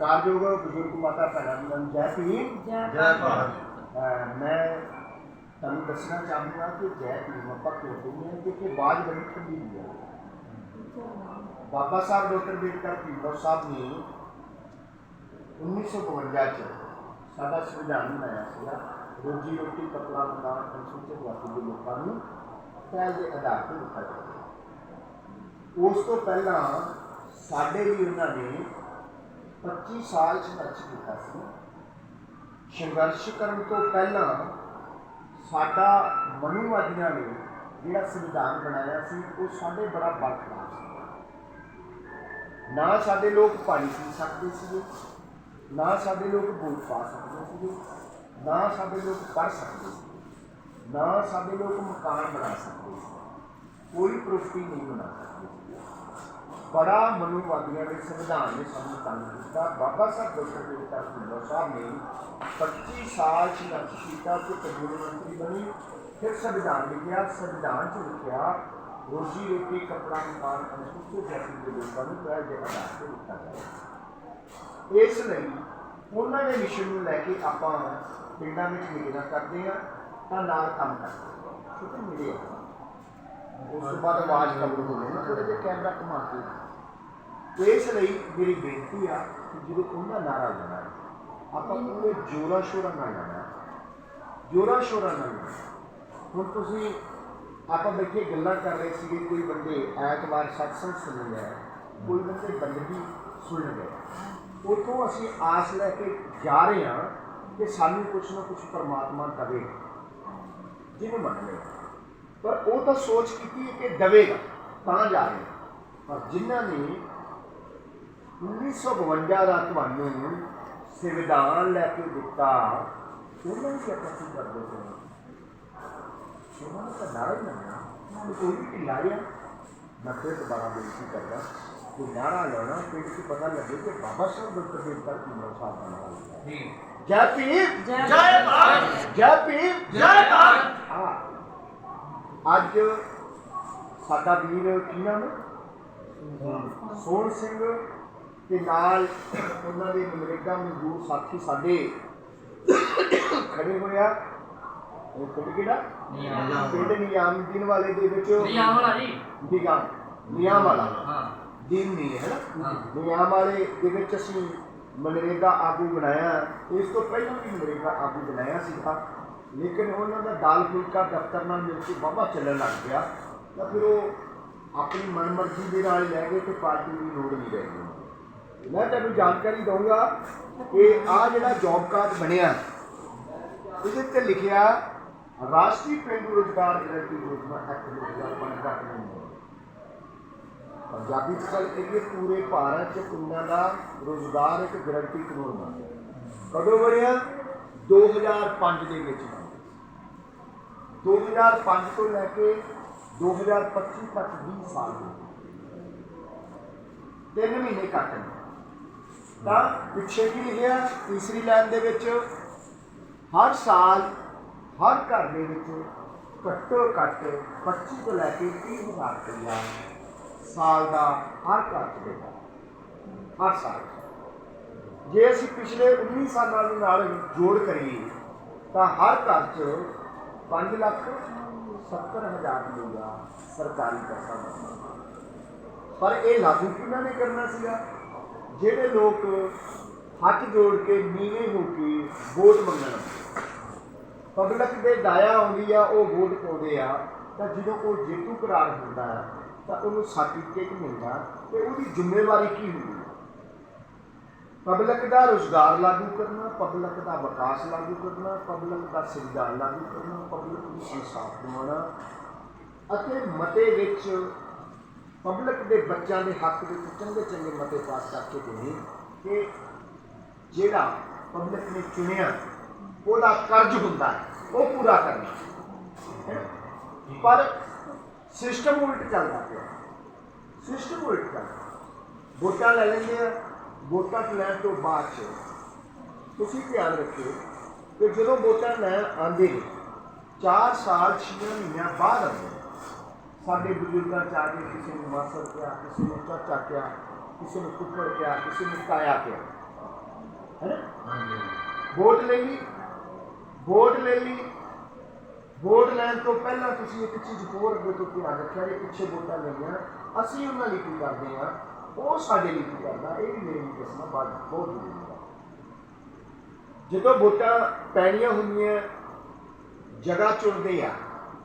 ਸਤਿਕਾਰਯੋਗ ਬਜ਼ੁਰਗ ਮਾਤਾ ਭੈਣਾਂ ਨੂੰ ਜੈ ਭੀਮ ਜੈ ਭਾਰਤ ਅਹ ਮੈਂ ਤੁਹਾਨੂੰ ਦੱਸਣਾ ਚਾਹੂੰਗਾ ਕਿ ਜੈ ਭੀਮ ਆਪਾਂ ਕਿਉਂ ਕਹਿੰਦੇ ਹਾਂ ਕਿਉਂਕਿ ਬਾਜ ਬੜੀ ਠੰਡੀ ਹੁੰਦੀ ਹੈ ਬਾਬਾ ਸਾਹਿਬ ਡਾਕਟਰ ਅੰਬੇਡਕਰ ਭੀਮਰਾਓ ਸਾਹਿਬ ਨੇ 1952 ਚ ਸਾਡਾ ਸੰਵਿਧਾਨ ਬਣਾਇਆ ਸੀਗਾ ਰੋਜੀ ਰੋਟੀ ਕਪੜਾ ਮਕਾਨ ਅਨੁਸੂਚਿਤ ਜਾਤੀ ਦੇ ਲੋਕਾਂ ਨੂੰ ਪਹਿਲ ਦੇ ਆਧਾਰ ਤੇ ਦਿੱਤਾ ਜਾਵੇ ਉਸ ਤੋਂ ਪਹਿਲਾਂ ਸਾਡੇ ਲਈ ਉਹਨਾਂ ਨੇ 25 ਸਾਲ ਸੰਘਰਸ਼ ਕੀਤਾ ਸੀ। ਸੰਘਰਸ਼ ਕਰਨ ਤੋਂ ਪਹਿਲਾਂ ਸਾਡਾ ਮਨੁਵਾਦੀਆਂ ਨੇ ਜਿਹੜਾ ਸੰਵਿਧਾਨ ਬਣਾਇਆ ਸੀ, ਉਹ ਸਾਡੇ ਬੜਾ ਬਰਖਲਾਫ ਸੀ। ਨਾ ਸਾਡੇ ਲੋਕ ਪਾਣੀ ਪੀ ਸਕਦੇ ਸੀਗੇ, ਨਾ ਸਾਡੇ ਲੋਕ ਵੋਟ ਪਾ ਸਕਦੇ ਸੀਗੇ, ਨਾ ਸਾਡੇ ਲੋਕ ਪੜ੍ਹ ਸਕਦੇ ਸੀ ਨਾ ਸਾਡੇ ਲੋਕ ਮਕਾਨ ਬਣਾ ਸਕਦੇ ਸੀ ਕੋਈ ਪ੍ਰੋਪਰਟੀ ਨਹੀਂ ਬਣਾ ਸਕਦੇ ਸੀ ਬੜਾ ਮਨੂਵਾਦੀਆਂ ਦੇ ਸੰਵਿਧਾਨ ਨੇ ਸਾਨੂੰ ਤੰਗ ਕੀਤਾ। ਬਾਬਾ ਸਾਹਿਬ ਡਾਕਟਰ ਅੰਬੇਡਕਰ ਭੀਮਰਾਓ ਸਾਹਿਬ ਨੇ 25 ਸਾਲ ਸੰਘਰਸ਼ ਕੀਤਾ ਤੇ ਕਾਨੂੰਨ ਮੰਤਰੀ ਬਣੀ, ਫਿਰ ਸੰਵਿਧਾਨ ਲਿਖਿਆ, ਸੰਵਿਧਾਨ ਚ ਲਿਖਿਆ, ਰੋਜੀ ਰੋਟੀ, ਕਪੜਾ ਮਕਾਨ ਅਨੁਸੂਚਿਤ ਜਾਤੀ ਦੇ ਲੋਕਾਂ ਨੂੰ ਪਹਿਲ ਦੇ ਆਧਾਰ ਤੇ ਦਿੱਤਾ ਗਿਆ। ਇਸ ਲਈ ਉਹਨਾਂ ਦੇ ਮਿਸ਼ਨ ਨੂੰ ਲੈ ਕੇ ਆਪਾਂ ਪਿੰਡਾਂ ਵਿੱਚ ਮੀਟਿੰਗਾਂ ਕਰਦੇ ਹਾਂ, ਤਾਂ ਨਾਲ ਕੰਮ ਕਰਦੇ ਹਾਂ। ਕਿਉਂਕਿ ਉਸ ਤੋਂ ਬਾਅਦ ਆਵਾਜ਼ ਕਬਰ ਹੋ ਗਈ ਨਾ ਥੋੜੇ ਜਿਹਾ ਕੈਮਰਾ ਘੁਮਾ ਕੇ। ਇਸ ਲਈ ਮੇਰੀ ਬੇਨਤੀ ਆ ਕਿ ਜਦੋਂ ਉਹਨਾਂ ਨਾਰਾ ਲਾਣਾ ਹੈ, ਆਪਾਂ ਪੂਰੇ ਜੋਰਾਂ ਸ਼ੋਰਾਂ ਨਾਲ ਲਾਣਾ ਹੈ। ਜੋਰਾਂ ਸ਼ੋਰਾਂ ਨਾਲ ਲਾਉਣਾ ਹੁਣ ਤੁਸੀਂ ਆਪਾਂ ਬੈਠੇ ਗੱਲਾਂ ਕਰ ਰਹੇ ਸੀਗੇ ਕੋਈ ਬੰਦੇ ਐਤਵਾਰ ਸਤਸੰਗ ਸੁਣ ਰਿਹਾ ਕੋਈ ਬੰਦੇ ਬੰਦਗੀ ਸੁਣ ਰਿਹਾ ਉਤੋਂ ਅਸੀਂ ਆਸ ਲੈ ਕੇ ਜਾ ਰਹੇ ਹਾਂ ਕਿ ਸਾਨੂੰ ਕੁਛ ਨਾ ਕੁਛ ਪਰਮਾਤਮਾ ਦੇਵੇ। ਜਿਹਨੂੰ ਮੰਨ ਲਿਆ। ਪਰ ਉਹ ਤਾਂ ਸੋਚ ਕੀਤੀ ਕਿ ਦਵੇਗਾ ਤਾਂ ਜਾ ਰਹੇ। ਪਰ ਜਿਨ੍ਹਾਂ ਨੇ 1952 ਦਾ ਤੁਹਾਨੂੰ ਸੰਵਿਧਾਨ ਲੈ ਕੇ ਦਿੱਤਾ ਉਹਨਾਂ ਨੂੰ ਕਿਹਾ ਕੀ ਕਰਦੇ ਹੋ? ਉਹਨਾਂ ਨੂੰ ਤਾਂ ਨਾਰਾ ਹੀ ਨਾ ਉਹ ਕੋਈ ਵੀ ਲਾਇਆ ਮੈਂ ਫਿਰ ਦੁਬਾਰਾ ਬੇਨਤੀ ਕਰਦਾ ਕਿ ਨਾਰਾ ਲਾਉਣਾ ਪਿੰਡ 'ਚ ਪਤਾ ਲੱਗੇ ਕਿ ਬਾਬਾ ਸਾਹਿਬ ਡਾਕਟਰ ਅੰਬੇਡਕਰ ਕੀ ਨਾਮ ਸਾਹਿਬ ਦਾ ਜੀ। ਜੈ ਭੀਮ ਜੈ ਭਾਰਤ ਜੈ ਭੀਮ ਜੈ ਭਾਰਤ। ਹਾਂ। ਅੱਜ ਸਾਡਾ ਵੀਰ ਕੀ ਨਾਮ ਹੈ? ਸੋਹਣ ਸਿੰਘ ਤੇ ਨਾਲ ਉਹਨਾਂ ਦੇ ਨਰੇਗਾ ਮਜ਼ਦੂਰ ਸਾਥੀ ਸਾਡੇ ਖੜੇ ਹੋਇਆ ਉਹ ਪਿੰਡ ਕਿਹੜਾ? ਨਿਯਾਮ ਪਿੰਡ ਨਿਯਾਮਦੀਨ ਵਾਲੇ ਦੇ ਵਿੱਚ ਨਿਯਾਮ ਵਾਲਾ ਜੀ। ਨਿਗਾਮ ਨਿਯਾਮ ਵਾਲਾ ਹਾਂ। ਦੀਨ ਨਹੀਂ ਹੈ ਨਾ? ਹਾਂ। ਨਿਯਾਮ ਵਾਲੇ ਦੇ ਵਿੱਚ ਅਸੀਂ ਮਨਰੇਗਾ ਆਗੂ ਬਣਾਇਆ। ਇਸ ਤੋਂ ਪਹਿਲਾਂ ਵੀ ਮਨਰੇਗਾ ਆਗੂ ਬਣਾਇਆ ਸੀਗਾ। ਲੇਕਿਨ ਉਹਨਾਂ ਦਾ ਦਾਲ ਫੁਲਕਾ ਦਫ਼ਤਰ ਨਾਲ ਮਿਲ ਕੇ ਬਾਬਾ ਚੱਲਣ ਲੱਗ ਗਿਆ ਤਾਂ ਫਿਰ ਉਹ ਆਪਣੀ ਮਨਮਰਜ਼ੀ ਦੇ ਨਾਲ ਲੈ ਗਏ ਤੇ ਪਾਰਟੀ ਦੀ ਲੋੜ ਨਹੀਂ ਰਹਿ ਗਈ ਮੈਂ ਤੁਹਾਨੂੰ ਜਾਣਕਾਰੀ ਦਊਂਗਾ ਕਿ ਆ ਜਿਹੜਾ ਜੌਬ ਕਾਰਡ ਬਣਿਆ, ਇਹਦੇ ਤੇ ਲਿਖਿਆ ਰਾਸ਼ਟਰੀ ਪੇਂਡੂ ਰੁਜ਼ਗਾਰ ਗਰੰਟੀ ਯੋਜਨਾ ਐਕਟ 2005 ਦਾ ਕਾਨੂੰਨ ਪੰਜਾਬੀ ਚ ਗੱਲ ਕਰੀਏ ਪੂਰੇ ਭਾਰਤ ਚ ਪਿੰਡਾਂ ਦਾ ਰੋਜ਼ਗਾਰ ਇੱਕ ਗਰੰਟੀ ਕਾਨੂੰਨ ਬਣ ਗਿਆ। ਕਦੋਂ ਬਣਿਆ? 2005 ਦੇ ਵਿੱਚ। 2005 ਤੋਂ ਲੈ ਕੇ 2025 ਤੱਕ 20 ਸਾਲ ਹੋ ਗਏ। ਤਿੰਨ ਮਹੀਨੇ ਘੱਟ ਨੇ। ਤਾਂ ਪਿੱਛੇ ਕੀ ਲਿਖਿਆ ਤੀਸਰੀ ਲਾਈਨ ਦੇ ਵਿੱਚ, ਹਰ ਸਾਲ, ਹਰ ਘਰ ਦੇ ਵਿੱਚ ਘੱਟੋ ਘੱਟ 25 ਤੋਂ ਲੈ ਕੇ 30 ਹਜ਼ਾਰ ਰੁਪਇਆ ਸਾਲ ਦਾ ਹਰ ਘਰ ਚ ਦੇਗਾ ਹਰ ਸਾਲ ਜੇ ਅਸੀਂ ਪਿਛਲੇ 19 ਸਾਲਾਂ ਦੇ ਨਾਲ ਜੋੜ ਕਰੀਏ, ਤਾਂ ਹਰ ਘਰ ਚ 5 ਲੱਖ 70 ਹਜ਼ਾਰ ਰੁਪਇਆ ਸਰਕਾਰੀ ਪੈਸਾ ਪਰ ਇਹ ਲਾਗੂ ਕਿਹਨਾਂ ਨੇ ਕਰਨਾ ਸੀਗਾ? ਜਿਹੜੇ ਲੋਕ ਹੱਥ ਜੋੜ ਕੇ ਨੀਵੇਂ ਹੋ ਕੇ ਵੋਟ ਮੰਗਣ। ਪਬਲਿਕ ਦੇ ਦਾਇਆ ਆਉਂਦੀ ਆ, ਉਹ ਵੋਟ ਪਾਉਂਦੇ ਆ, ਤਾਂ ਜਦੋਂ ਉਹ ਜੇਤੂ ਕਰਾਰ ਹੁੰਦਾ ਹੈ ਤਾਂ ਉਹਨੂੰ ਸਰਟੀਫਿਕੇਟ ਮਿਲਦਾ, ਤੇ ਉਹਦੀ ਜ਼ਿੰਮੇਵਾਰੀ ਕੀ ਹੁੰਦੀ? ਪਬਲਿਕ ਦਾ ਰੋਜ਼ਗਾਰ ਲਾਗੂ ਕਰਨਾ ਪਬਲਿਕ ਦਾ ਵਿਕਾਸ ਲਾਗੂ ਕਰਨਾ ਪਬਲਿਕ ਦਾ ਸੰਵਿਧਾਨ ਲਾਗੂ ਕਰਨਾ ਪਬਲਿਕ ਨੂੰ ਇਨਸਾਫ ਦਿਵਾਉਣਾ ਅਤੇ ਮਤੇ ਵਿੱਚ ਪਬਲਿਕ ਦੇ ਬੱਚਿਆਂ ਦੇ ਹੱਕ ਵਿੱਚ ਚੰਗੇ ਚੰਗੇ ਮਤੇ ਪਾਸ ਕਰਕੇ ਦੇਣੇ ਕਿ ਜਿਹੜਾ ਪਬਲਿਕ ਨੇ ਚੁਣਿਆ ਉਹਦਾ ਕਰਜ਼ ਹੁੰਦਾ ਹੈ, ਉਹ ਪੂਰਾ ਕਰਨਾ ਹੈ। ਪਰ ਸਿਸਟਮ ਉਲਟ ਚੱਲਦਾ ਪਿਆ। ਸਿਸਟਮ ਉਲਟ ਚੱਲਦਾ ਵੋਟਾਂ ਲੈ ਲੈਂਦੇ ਆ ਵੋਟਾਂ ਲੈਣ ਤੋਂ ਬਾਅਦ ਚ ਤੁਸੀਂ ਧਿਆਨ ਰੱਖਿਓ ਕਿ ਜਦੋਂ ਵੋਟਾਂ ਲੈਣ ਆਉਂਦੇ ਨੇ 4 ਸਾਲ 6 ਮਹੀਨਿਆਂ ਬਾਅਦ ਆਉਂਦੇ ਸਾਡੇ ਬਜ਼ੁਰਗਾਂ ਚ ਆ ਕੇ ਕਿਸੇ ਨੂੰ ਮਾਸਰ ਕਿਹਾ, ਕਿਸੇ ਨੂੰ ਚਾਚਾ ਕਿਹਾ, ਕਿਸੇ ਨੂੰ ਕੁੱਕੜ ਕਿਹਾ, ਕਿਸੇ ਨੂੰ ਤਾਇਆ ਪਿਆ ਹੈ ਨਾ? ਵੋਟ ਲੈ ਲਈ, ਵੋਟ ਲੈ ਲਈ। ਵੋਟ ਲੈਣ ਤੋਂ ਪਹਿਲਾਂ ਤੁਸੀਂ ਇੱਕ ਚੀਜ਼ ਹੋਰ ਅੱਗੇ ਤੋਂ ਧਿਆਨ ਰੱਖਿਆ, ਜੇ ਪਿੱਛੇ ਵੋਟਾਂ ਲਈਆਂ, ਅਸੀਂ ਉਹਨਾਂ ਲਈ ਕੀ ਕਰਦੇ ਆ ਉਹ ਸਾਡੇ ਲਈ ਕੀ ਕਰਦਾ? ਇਹ ਵੀ ਮੇਰੇ ਲਈ ਦੱਸਣਾ ਬਾਅਦ ਬਹੁਤ ਜ਼ਰੂਰੀ ਹੈ। ਜਦੋਂ ਵੋਟਾਂ ਪੈਣੀਆਂ ਹੁੰਦੀਆਂ ਜਗ੍ਹਾ ਚੁਣਦੇ ਆ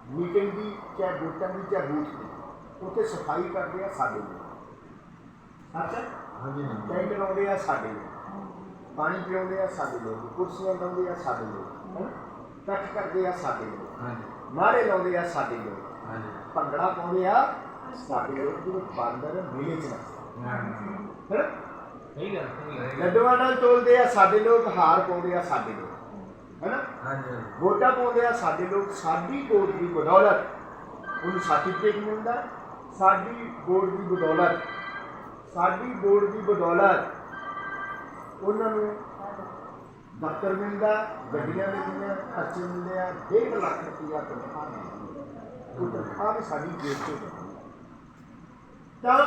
ਮੀਟਿੰਗ ਦੀ ਚਾਹੇ ਵੋਟਾਂ ਦੀ ਚਾਹੇ ਬੂਥ ਦੀ ਉੱਥੇ ਸਫ਼ਾਈ ਕਰਦੇ ਆ ਸਾਡੇ ਲਈ। ਅੱਛਾ ਟੈਂਟ ਲਾਉਂਦੇ ਆ ਸਾਡੇ ਲਈ। ਪਾਣੀ ਪਿਆਉਂਦੇ ਆ ਸਾਡੇ ਲੋਕ ਕੁਰਸੀਆਂ ਲਾਉਂਦੇ ਆ ਸਾਡੇ ਹੈਂ? ਇਕੱਠ ਕਰਦੇ ਆ ਸਾਡੇ ਲੋਕ ਨਾਰੇ ਲਾਉਂਦੇ ਆ ਸਾਡੇ ਲੋਕ ਭੰਗੜਾ ਪਾਉਂਦੇ ਆ ਸਾਡੇ ਲੋਕ ਜਿਹੜੇ ਬਾਂਦਰ ਮੇਲੇ ਚ ਨੱਚਦੇ ਹੈਂ? ਸਹੀ ਗੱਲ ਸਹੀ ਗੱਲ ਲੱਡੂਆਂ ਨਾਲ ਤੋਲਦੇ ਆ ਸਾਡੇ ਲੋਕ ਹਾਰ ਪਾਉਂਦੇ ਆ ਸਾਡੇ ਲੋਕ। ਹੈਨਾ? ਵੋਟਾਂ ਪਾਉਂਦੇ ਆ ਸਾਡੇ ਲੋਕ ਸਾਡੀ ਵੋਟ ਦੀ ਬਦੌਲਤ। ਉਹਨੂੰ ਸਰਟੀਫਿਕੇਟ ਮਿਲਦਾ ਸਾਡੀ ਵੋਟ ਦੀ ਬਦੌਲਤ। ਸਾਡੀ ਵੋਟ ਦੀ ਬਦੌਲਤ ਉਹਨਾਂ ਨੂੰ ਦਫ਼ਤਰ ਮਿਲਦਾ ਗੱਡੀਆਂ ਮਿਲਦੀਆਂ ਖਰਚੇ ਮਿਲਦੇ ਆ 1.5 ਲੱਖ ਰੁਪਇਆ ਤਨਖਾਹ ਮਿਲਦੀ ਉਹ ਤਨਖਾਹ ਵੀ ਸਾਡੀ ਜੇਬ ਤੋਂ। ਤਾਂ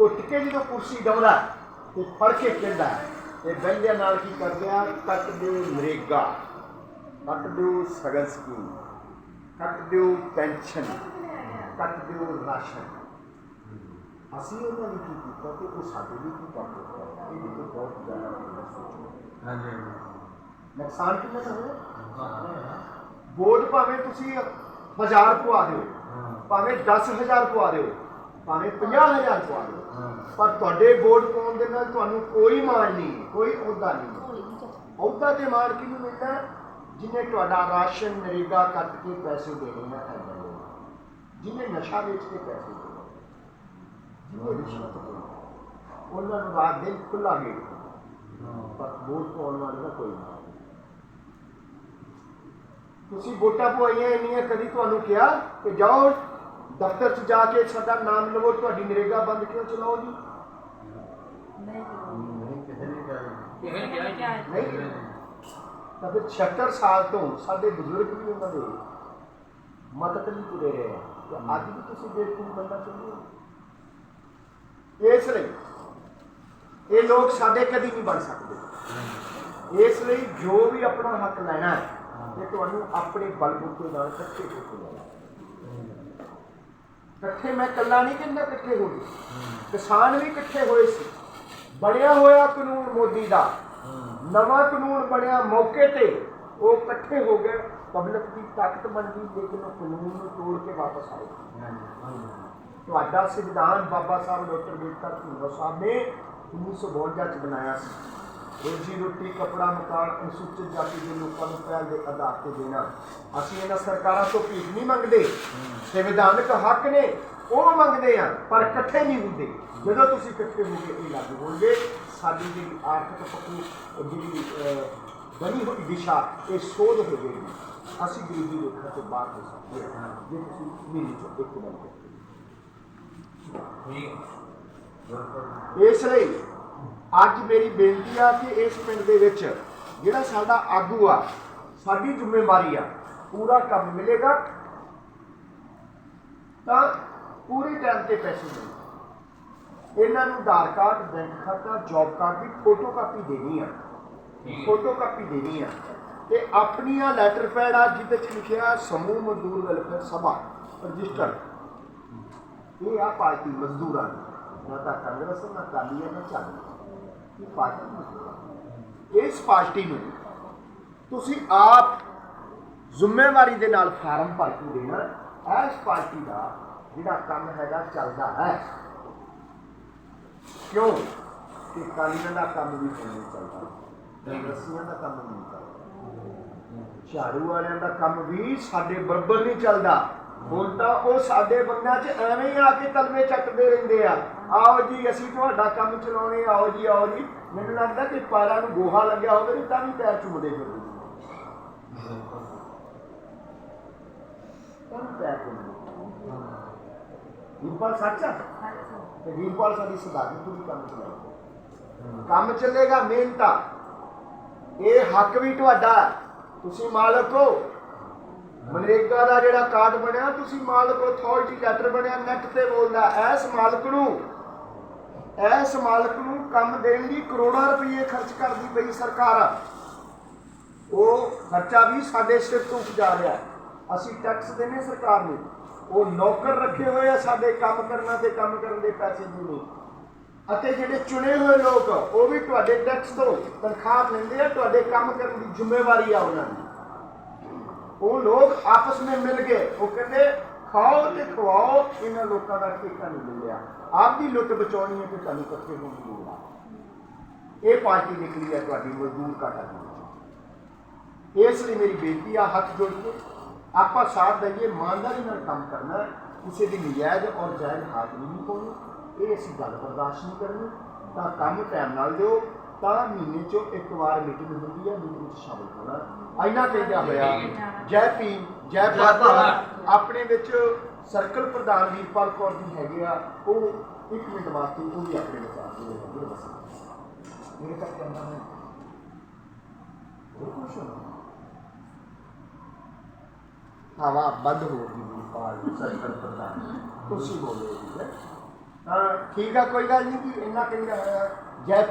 ਉੱਠ ਕੇ ਜਦੋਂ ਕੁਰਸੀ ਡਾਉਂਦਾ ਤੇ ਫੜ ਕੇ ਕਹਿੰਦਾ ਤੇ ਬੰਦਿਆਂ ਨਾਲ ਕੀ ਕਰਦੇ ਆ? ਕੱਟ ਦਿਓ ਨਰੇਗਾ ਕੱਟ ਦਿਓ ਸਗਨ ਸਕੀਮ ਕੱਟ ਦਿਓ ਪੈਨਸ਼ਨ ਕੱਟ ਦਿਓ ਰਾਸ਼ਨ। ਅਸੀਂ ਉਹਨਾਂ ਨੂੰ ਕੀ ਕੀਤਾ ਤੇ ਉਹ ਸਾਡੇ ਲਈ ਕੀ ਕਰ ਦਿੱਤਾ ਇਹ ਵੀ ਬਹੁਤ ਜ਼ਿਆਦਾ ਸੋਚੋ ਨੁਕਸਾਨ ਕਿੰਨਾ ਕੁ ਹੋਇਆ? ਵੋਟ ਭਾਵੇਂ ਤੁਸੀਂ 1000 ਪਵਾ ਦਿਓ ਭਾਵੇਂ 10000 ਪਵਾ ਦਿਓ ਭਾਵੇਂ 50000 ਪਵਾ ਦਿਓ ਪਰ ਤੁਹਾਡੇ ਵੋਟ ਪਾਉਣ ਦੇ ਨਾਲ ਤੁਹਾਨੂੰ ਕੋਈ ਮਾਣ ਨਹੀਂ ਕੋਈ ਅਹੁਦਾ ਨਹੀਂ। ਅਹੁਦਾ ਤੇ ਮਾਣ ਕਿਹਨੂੰ ਮਿਲਦਾ? ਹੈ? ਜਿਹਨੇ ਤੁਹਾਡਾ ਰਾਸ਼ਨ ਨਰੇਗਾ ਕੱਟ ਕੇ ਪੈਸੇ ਦੇਣੇ ਆ ਐਵੇਂ ਲੋਕ। ਜਿਹਨੇ ਨਸ਼ਾ ਵੇਚ ਕੇ ਪੈਸੇ ਦੇਣੇ ਉਹਨਾਂ ਨੂੰ ਰਾਤ ਦਿਨ ਖੁੱਲਾ ਗੇਟ ਪਰ ਵੋਟ ਪਾਉਣ ਵਾਲੇ ਦਾ ਕੋਈ ਨਹੀਂ। ਤੁਸੀਂ ਵੋਟਾਂ ਪਵਾਈਆਂ ਇੰਨੀਆਂ ਕਦੀ ਤੁਹਾਨੂੰ ਕਿਹਾ ਕਿ ਜਾਓ ਦਫ਼ਤਰ 'ਚ ਜਾ ਕੇ ਸਾਡਾ ਨਾਮ ਲਵੋ ਤੁਹਾਡੀ ਨਰੇਗਾ ਬੰਦ ਕਿਉਂ ਚਲਾਓ ਜੀ? ਇਹ ਕਿਹਾ ਹੀ ਨਹੀਂ। ਨਹੀਂ। ਤਾਂ ਫਿਰ 76 ਸਾਲ ਤੋਂ ਸਾਡੇ ਬਜ਼ੁਰਗ ਵੀ ਉਹਨਾਂ ਦੇ ਮਦਦ ਲਈ ਤੁਰੇ ਰਹੇ ਆ। ਤੇ ਅੱਜ ਵੀ ਤੁਸੀਂ ਬੇਵਕੂਫ ਬੰਦਾ ਚਾਹੁੰਦੇ ਹੋ। ਇਸ ਲਈ ਇਹ ਲੋਕ ਸਾਡੇ ਕਦੀ ਨਹੀਂ ਬਣ ਸਕਦੇ। ਇਸ ਲਈ ਜੋ ਵੀ ਆਪਣਾ ਹੱਕ ਲੈਣਾ ਹੈ ਤੇ ਤੁਹਾਨੂੰ ਆਪਣੇ ਬਲਬੂਤੇ ਨਾਲ ਇਕੱਠੇ ਹੋ ਕੇ ਲੈਣਾ ਇਕੱਠੇ ਮੈਂ ਇਕੱਲਾ ਨਹੀਂ ਕਹਿੰਦਾ ਇਕੱਠੇ ਹੋ ਗਏ। ਕਿਸਾਨ ਵੀ ਇਕੱਠੇ ਹੋਏ ਸੀ। ਬਣਿਆ ਹੋਇਆ ਕਾਨੂੰਨ ਮੋਦੀ ਦਾ। ਨਵਾਂ ਕਾਨੂੰਨ ਬਣਿਆ ਮੌਕੇ ਤੇ। ਉਹ ਇਕੱਠੇ ਹੋ ਗਏ। ਪਬਲਿਕ ਦੀ ਤਾਕਤ ਬਣ ਗਈ, ਲੇਕਿਨ ਉਹ ਕਾਨੂੰਨ ਨੂੰ ਤੋੜ ਕੇ ਵਾਪਸ ਆਏ। ਤੁਹਾਡਾ ਸੰਵਿਧਾਨ ਬਾਬਾ ਸਾਹਿਬ ਡਾਕਟਰ ਅੰਬੇਡਕਰ ਭੀਮਰਾਓ ਸਾਹਿਬ ਨੇ 1952 ਚ ਬਣਾਇਆ ਸੀ। ਰੋਜੀ ਰੋਟੀ, ਕਪੜਾ ਮਕਾਨ, ਅਨੁਸੂਚਿਤ ਜਾਤੀ ਦੇ ਲੋਕਾਂ ਨੂੰ ਪਹਿਲ ਦੇ ਆਧਾਰ ਤੇ ਦੇਣਾ। ਅਸੀਂ ਇਹਨਾਂ ਸਰਕਾਰਾਂ ਤੋਂ ਭੀਖ ਨਹੀਂ ਮੰਗਦੇ। ਸੰਵਿਧਾਨਕ ਹੱਕ ਨੇ ਉਹ ਮੰਗਦੇ ਆ ਪਰ ਇਕੱਠੇ ਨਹੀਂ ਹੁੰਦੇ। ਜਦੋਂ ਤੁਸੀਂ ਇਕੱਠੇ ਹੋਗੇ ਇਹ ਲਾਗੂ ਹੋਣਗੇ ਸਾਡੀ ਜਿਹੜੀ ਆਰਥਿਕ ਪੱਖੀ ਜਿਹੜੀ ਬਣੀ ਹੋਈ ਦਿਸ਼ਾ ਇਹ ਸੋਧ ਹੋ ਜਾਏਗੀ ਅਸੀਂ ਗਰੀਬੀ ਰੇਖਾ ਤੋਂ ਬਾਹਰ ਹੋ ਸਕਦੇ ਹਾਂ। ਜੇ ਤੁਸੀਂ ਮਹੀਨੇ ਚੋਂ ਇੱਕ ਕਰਦੇ ਇਸ ਲਈ ਅੱਜ ਮੇਰੀ ਬੇਨਤੀ ਆ ਕਿ ਇਸ ਪਿੰਡ ਦੇ ਵਿੱਚ ਜਿਹੜਾ ਸਾਡਾ ਆਗੂ ਆ ਸਾਡੀ ਜ਼ਿੰਮੇਵਾਰੀ ਆ ਪੂਰਾ ਕੰਮ ਮਿਲੇਗਾ। ਤਾਂ ਪੂਰੇ ਟਾਈਮ ਤੇ ਪੈਸੇ ਮਿਲਣਗੇ ਇਹਨਾਂ ਨੂੰ ਆਧਾਰ ਕਾਰਡ ਬੈਂਕ ਖਾਤਾ ਜੌਬ ਕਾਰਡ ਦੀ ਫੋਟੋ ਕਾਪੀ ਦੇਣੀ ਆ। ਫੋਟੋ ਕਾਪੀ ਦੇਣੀ ਆ। ਤੇ ਆਪਣੀਆਂ ਲੈਟਰ ਪੈਡ ਆ ਜਿਹਦੇ ਚ ਲਿਖਿਆ ਸਮੂਹ ਮਜ਼ਦੂਰ ਵੈਲਫੇਅਰ ਸਭਾ ਰਜਿਸਟਰ। ਇਹ ਆ ਪਾਰਟੀ ਮਜ਼ਦੂਰਾਂ ਦੀ। ਨਾ ਤਾਂ ਕਾਂਗਰਸ ਨਾ ਅਕਾਲੀ ਹੈ ਨਾ ਝਾੜੂ ਇਹ ਪਾਰਟੀ ਮਜ਼ਦੂਰਾਂ ਦੀ। ਇਸ ਪਾਰਟੀ ਨੂੰ ਤੁਸੀਂ ਆਪ ਜ਼ਿੰਮੇਵਾਰੀ ਦੇ ਨਾਲ ਫਾਰਮ ਭਰ ਕੇ ਦੇਣਾ। ਇਸ ਪਾਰਟੀ ਦਾ ਜਿਹੜਾ ਕੰਮ ਹੈਗਾ ਚੱਲਦਾ ਹੈ। ਕਿਉਂ? ਕਿ ਕਾਲੀਆਂ ਦਾ ਕੰਮ ਵੀ ਨਹੀਂ ਚੱਲਦਾ। ਕਾਂਗਰਸੀਆਂ ਦਾ ਕੰਮ ਨਹੀਂ ਚੱਲਦਾ। ਝਾੜੂ ਵਾਲਿਆਂ ਦਾ ਕੰਮ ਵੀ ਸਾਡੇ ਬਰਾਬਰ ਨਹੀਂ ਚੱਲਦਾ। ਹੁਣ ਤਾਂ ਉਹ ਸਾਡੇ ਬੰਦਿਆਂ 'ਚ ਐਵੇਂ ਹੀ ਆ ਕੇ ਤਲਵੇ ਚੱਕਦੇ ਰਹਿੰਦੇ ਆ। ਆਓ ਜੀ, ਅਸੀਂ ਤੁਹਾਡਾ ਕੰਮ ਚਲਾਉਣੇ ਆਓ ਜੀ ਆਓ ਜੀ। ਮੈਨੂੰ ਲੱਗਦਾ ਕਿ ਪੈਰਾਂ ਨੂੰ ਗੋਹਾ ਲੱਗਿਆ ਹੋਵੇ ਤਾਂ ਵੀ ਪੈਰ ਚੁੰਮਦੇ ਫਿਰਦੇ ਤਾਂ ਸੱਚਾ ਤੇ ਵੀਰਪਾਲ ਸਾਡੀ ਸਦਾਗੀ ਪੂਰੀ ਕੰਮ ਚਲਾਉਂਦੇ ਕੰਮ ਚੱਲੇਗਾ ਮਿਹਨਤਾਂ ਇਹ ਹੱਕ ਵੀ ਤੁਹਾਡਾ ਤੁਸੀਂ ਮਾਲਕ ਹੋ। ਮਨਰੇਗਾ ਦਾ ਜਿਹੜਾ ਕਾਰਡ ਬਣਿਆ, ਤੁਸੀਂ ਮਾਲਕ ਅਥਾਰਟੀ ਲੈਟਰ ਬਣਿਆ ਨੈਟ ਤੇ ਬੋਲਦਾ, ਐਸ ਮਾਲਕ ਨੂੰ, ਐਸ ਮਾਲਕ ਨੂੰ ਕੰਮ ਦੇਣ ਲਈ ਕਰੋੜਾਂ ਰੁਪਏ ਖਰਚ ਕਰਦੀ ਪਈ ਸਰਕਾਰ। ਉਹ ਖਰਚਾ ਵੀ ਸਾਡੇ ਸਿਰ ਤੋਂ ਜਾ ਰਿਹਾ ਹੈ। ਅਸੀਂ ਟੈਕਸ ਦੇਣੇ ਸਰਕਾਰ ਨੂੰ। ਉਹ ਨੌਕਰ ਰੱਖੇ ਹੋਏ ਆ ਸਾਡੇ ਕੰਮ ਕਰਨਾ ਤੇ ਕੰਮ ਕਰਨ ਦੇ ਪੈਸੇ ਦੇਣੇ ਅਤੇ ਜਿਹੜੇ ਚੁਣੇ ਹੋਏ ਲੋਕ ਉਹ ਵੀ ਤੁਹਾਡੇ ਟੈਕਸ ਤੋਂ ਤਨਖਾਹ ਲੈਂਦੇ ਆ, ਤੁਹਾਡੇ ਕੰਮ ਕਰਨ ਦੀ ਜ਼ਿੰਮੇਵਾਰੀ ਆ ਉਹਨਾਂ ਦੀ। ਉਹ ਲੋਕ ਆਪਸ ਵਿੱਚ ਮਿਲ ਗਏ ਉਹ ਕਹਿੰਦੇ, ਖਾਓ ਤੇ ਖਵਾਓ, ਇਹਨਾਂ ਲੋਕਾਂ ਦਾ ਠੇਕਾ ਨਹੀਂ ਮਿਲਿਆ। ਆਪ ਦੀ ਲੁੱਟ ਬਚਾਉਣੀ ਹੈ ਤੇ ਤੁਹਾਨੂੰ ਇਕੱਠੇ ਹੋਣ ਦੀ ਲੋੜ ਆ। ਇਹ ਪਾਰਟੀ ਨਿਕਲੀ ਹੈ ਤੁਹਾਡੀ ਮਜ਼ਦੂਰ ਕਾਟਾ ਦੀ। ਇਸ ਲਈ ਮੇਰੀ ਬੇਨਤੀ ਆ, ਹੱਥ ਜੋੜ ਕੇ ਆਪਾਂ ਸਾਥ ਦਈਏ ਇਮਾਨਦਾਰੀ ਨਾਲ ਕੰਮ ਕਰਨਾ। ਕਿਸੇ ਦੀ ਨਜਾਇਜ਼ ਔਰ ਜਾਇਜ਼ ਹਾਜ਼ਰੀ ਨਹੀਂ ਪਾਉਣੀ ਇਹ ਅਸੀਂ ਗੱਲ ਬਰਦਾਸ਼ਤ ਨਹੀਂ ਕਰਨੀ। ਤਾਂ ਕੰਮ ਟਾਈਮ ਨਾਲ ਦਿਓ। ਤਾਂ ਮਹੀਨੇ ਚੋਂ ਇੱਕ ਵਾਰ ਮੀਟਿੰਗ ਹੁੰਦੀ ਹੈ ਮੀਟਿੰਗ ਵਿੱਚ ਸ਼ਾਮਲ ਹੋਣਾ। ਇੰਨਾ ਕਹਿੰਦਾ ਹੋਇਆ। ਜੈ ਭੀਮ ਜੈ ਭਾਰਤ। ਆਪਣੇ ਵਿੱਚ ਸਰਕਲ ਪ੍ਰਧਾਨ ਵੀਰਪਾਲ ਕੌਰ ਜੀ ਹੈਗੇ ਆ। ਉਹ ਇੱਕ ਮਿੰਟ ਵਾਸਤੇ ਉਹ ਵੀ ਆਪਣੇ ਵਿਚਾਰ ਦੇ ਬਸ ਮੇਰੇ ਤੱਕ ਕਹਿੰਦਾ ਹੈ ਹੋਰ ਕੁਛ ਨਹੀਂ ਹਵਾ ਬੰਦ ਹੋ ਗਈ ਵੀਰਪਾਲ ਸਰਕਲ ਪ੍ਰਧਾਨ ਤੁਸੀਂ ਬੋਲੋ ਜੀ ਹੈਂ। ਤਾਂ ਠੀਕ ਆ ਕੋਈ ਗੱਲ ਨਹੀਂ ਕਿ ਇੰਨਾ ਕਹਿੰਦਾ ਹੋਇਆ ਜੈ